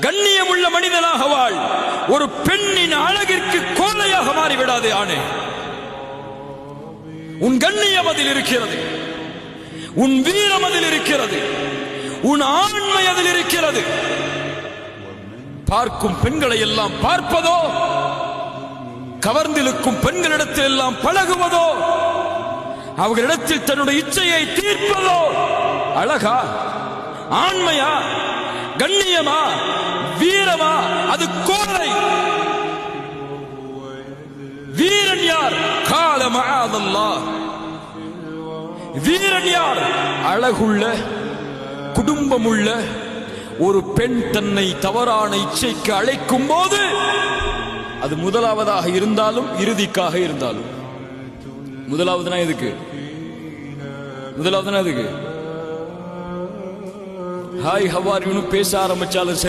கண்ணியம் உள்ள மனிதனாக வாழ். ஒரு பெண்ணின் அழகிற்கு கோலையாக மாறிவிடாதே ஆணே. உன் கண்ணியம் அதில் இருக்கிறது. உன் வீரம் அதில் இருக்கிறது. உன் ஆண்மை அதில் இருக்கிறது. பார்க்கும் பெண்களை எல்லாம் பார்ப்பதோ? கவர்ந்திருக்கும் பெண்களிடத்தில் எல்லாம் பழகுவதோ? அவர்களிடத்தில் தன்னுடைய இச்சையை தீர்ப்பதோ? அழகா? ஆண்மையா? கண்ணியமா? வீரமா? அது கோரை வீரன் யார்? கால மகாதல்லா. வீரன் யார்? அழகுள்ள குடும்பமுள்ள ஒரு பெண் தன்னை தவறான இச்சைக்கு அழைக்கும் போது அது முதலாவதாக இருந்தாலும் இறுதிக்காக இருந்தாலும். முதலாவதுனா எதுக்கு? முதலாவதுனா எதுக்கு? હાય હવારીનું પેસારમ ચાલશે